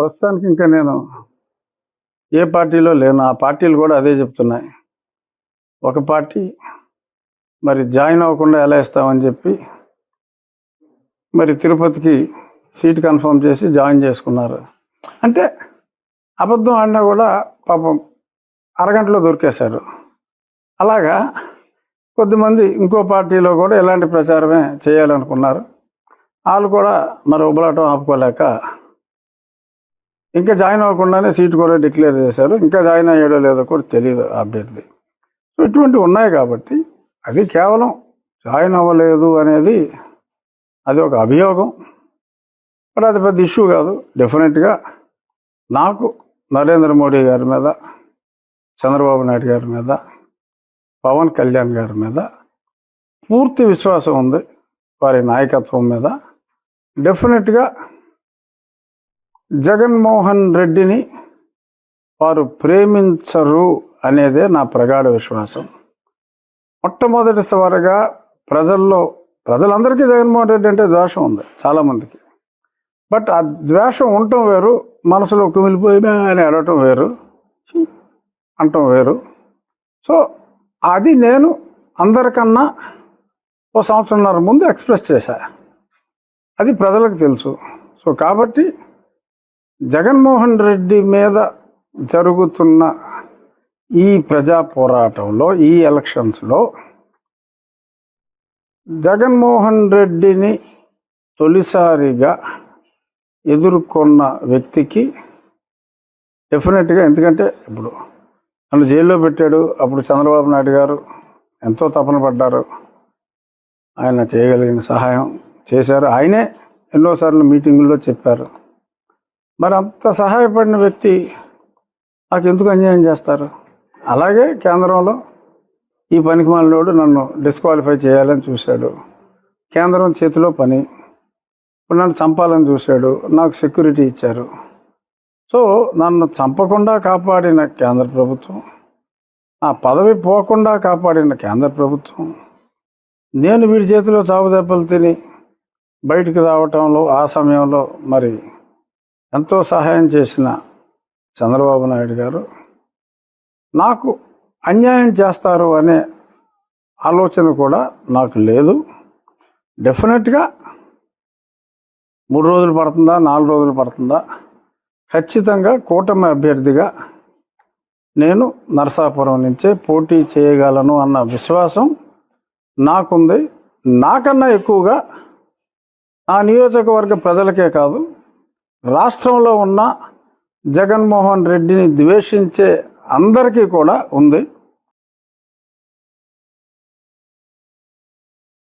ప్రస్తుతానికి ఇంకా నేను ఏ పార్టీలో లేను. ఆ పార్టీలు కూడా అదే చెప్తున్నాయి. ఒక పార్టీ మరి జాయిన్ అవ్వకుండా ఎలా ఇస్తామని చెప్పి మరి తిరుపతికి సీట్ కన్ఫర్మ్ చేసి జాయిన్ చేసుకున్నారు. అంటే అబద్ధం ఆడినా కూడా పాపం అరగంటలో దొరికేశారు. అలాగా కొద్దిమంది ఇంకో పార్టీలో కూడా ఇలాంటి ప్రచారమే చేయాలనుకున్నారు. వాళ్ళు కూడా మరి ఉబలాటం ఆపుకోలేక ఇంకా జాయిన్ అవ్వకుండానే సీట్ కూడా డిక్లేర్ చేశారు. ఇంకా జాయిన్ అయ్యాడో లేదో కూడా తెలియదు అభ్యర్థి. సో ఇటువంటివి ఉన్నాయి కాబట్టి అది కేవలం జాయిన్ అవ్వలేదు అనేది అది ఒక అభియోగం. మరి అది పెద్ద ఇష్యూ కాదు. డెఫినెట్గా నాకు నరేంద్ర మోడీ గారి మీద చంద్రబాబు నాయుడు గారి మీద పవన్ కళ్యాణ్ గారి మీద పూర్తి విశ్వాసం ఉంది వారి నాయకత్వం మీద. డెఫినెట్గా జగన్మోహన్ రెడ్డిని వారు ప్రేమించరు అనేదే నా ప్రగాఢ విశ్వాసం. మొట్టమొదటిసారిగా ప్రజల్లో ప్రజలందరికీ జగన్మోహన్ రెడ్డి అంటే ద్వేషం ఉంది చాలామందికి బట్ ఆ ద్వేషం ఉండటం వేరు మనసులో కుమిలిపోయినా అని అడటం వేరు అంటం వేరు. సో అది నేను అందరికన్నా ఓ సంవత్సరంన్నర ముందు ఎక్స్ప్రెస్ చేశా. అది ప్రజలకు తెలుసు. సో కాబట్టి జగన్మోహన్ రెడ్డి మీద జరుగుతున్న ఈ ప్రజా పోరాటంలో ఈ ఎలక్షన్స్లో జగన్మోహన్ రెడ్డిని తొలిసారిగా ఎదుర్కొన్న వ్యక్తికి డెఫినెట్గా ఎందుకంటే ఇప్పుడు నన్ను జైల్లో పెట్టాడు అప్పుడు చంద్రబాబు నాయుడు గారు ఎంతో తపన పడ్డారు. ఆయన చేయగలిగిన సహాయం చేశారు. ఆయనే ఎన్నోసార్లు మీటింగుల్లో చెప్పారు. మరి అంత సహాయపడిన వ్యక్తి నాకు ఎందుకు అన్యాయం చేస్తారు? అలాగే కేంద్రంలో ఈ పనికి మాలినోడు నన్ను డిస్క్వాలిఫై చేయాలని చూశాడు. కేంద్రం చేతిలో పని ఇప్పుడు నన్ను చంపాలని చూశాడు నాకు సెక్యూరిటీ ఇచ్చారు. సో నన్ను చంపకుండా కాపాడిన కేంద్ర ప్రభుత్వం ఆ పదవి పోకుండా కాపాడిన కేంద్ర ప్రభుత్వం నేను వీడి చేతిలో చావు దెబ్బలు తిని బయటికి రావటంలో ఆ సమయంలో మరి ఎంతో సహాయం చేసిన చంద్రబాబు నాయుడు గారు నాకు అన్యాయం చేస్తారు అనే ఆలోచన కూడా నాకు లేదు. డెఫినెట్గా మూడు రోజులు పడుతుందా నాలుగు రోజులు పడుతుందా? ఖచ్చితంగా కూటమి అభ్యర్థిగా నేను నరసాపురం నుంచే పోటీ చేయగలను అన్న విశ్వాసం నాకుంది. నాకన్నా ఎక్కువగా ఆ నియోజకవర్గ ప్రజలకే కాదు రాష్ట్రంలో ఉన్న జగన్మోహన్ రెడ్డిని ద్వేషించే అందరికీ కూడా ఉంది.